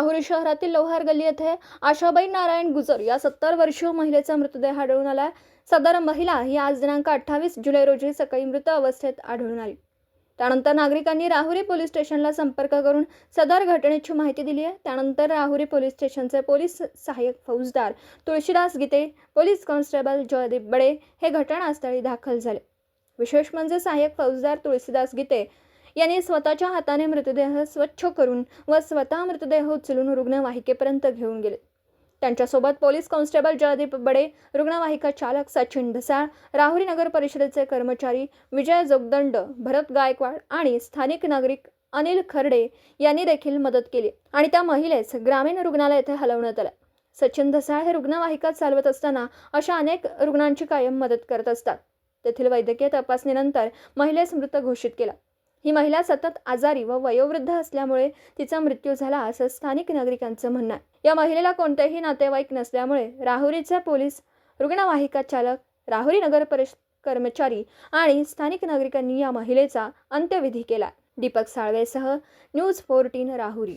राहुरी शहरातील लोहार गल्ली येथे आशाबाई नारायण गुजर या सत्तर वर्षीय महिलेचा मृतदेह आढळून आलाय सदर महिला ही आज दिनांक अठ्ठावीस जुलै रोजी सकाळी मृत अवस्थेत आढळून आली. त्यानंतर नागरिकांनी राहुरी पोलीस स्टेशनला संपर्क करून सदर घटनेची माहिती दिली आहे. त्यानंतर राहुरी पोलीस स्टेशनचे पोलीस सहाय्यक फौजदार तुळशीदास गीते पोलीस कॉन्स्टेबल जयदीप बडे हे घटनास्थळी दाखल झाले. विशेष म्हणजे सहाय्यक फौजदार तुळशीदास गीते यांनी स्वतःच्या हाताने मृतदेह स्वच्छ करून व स्वतः मृतदेह उचलून रुग्णवाहिकेपर्यंत घेऊन गेले. त्यांच्यासोबत पोलीस कॉन्स्टेबल जयदीप बडे रुग्णवाहिका चालक सचिन ढसाळ राहुरी नगर परिषदेचे कर्मचारी विजय जोगदंड भरत गायकवाड आणि स्थानिक नागरिक अनिल खर्डे यांनी देखील मदत केली आणि त्या महिलेस ग्रामीण रुग्णालय येथे हलवण्यात आलं. सचिन धसाळ हे रुग्णवाहिका चालवत असताना अशा अनेक रुग्णांची कायम मदत करत असतात. तेथील वैद्यकीय तपासणीनंतर महिलेस मृत घोषित केला. ही महिला सतत आजारी व वयोवृद्ध असल्यामुळे तिचा मृत्यू झाला असं स्थानिक नागरिकांचं म्हणणं आहे. या महिलेला कोणतेही नातेवाईक नसल्यामुळे राहुरीचे पोलीस रुग्णवाहिका चालक राहुरी नगर परिषद कर्मचारी आणि स्थानिक नागरिकांनी या महिलेचा अंत्यविधी केला. दीपक साळवेसह न्यूज फोर्टीन राहुरी.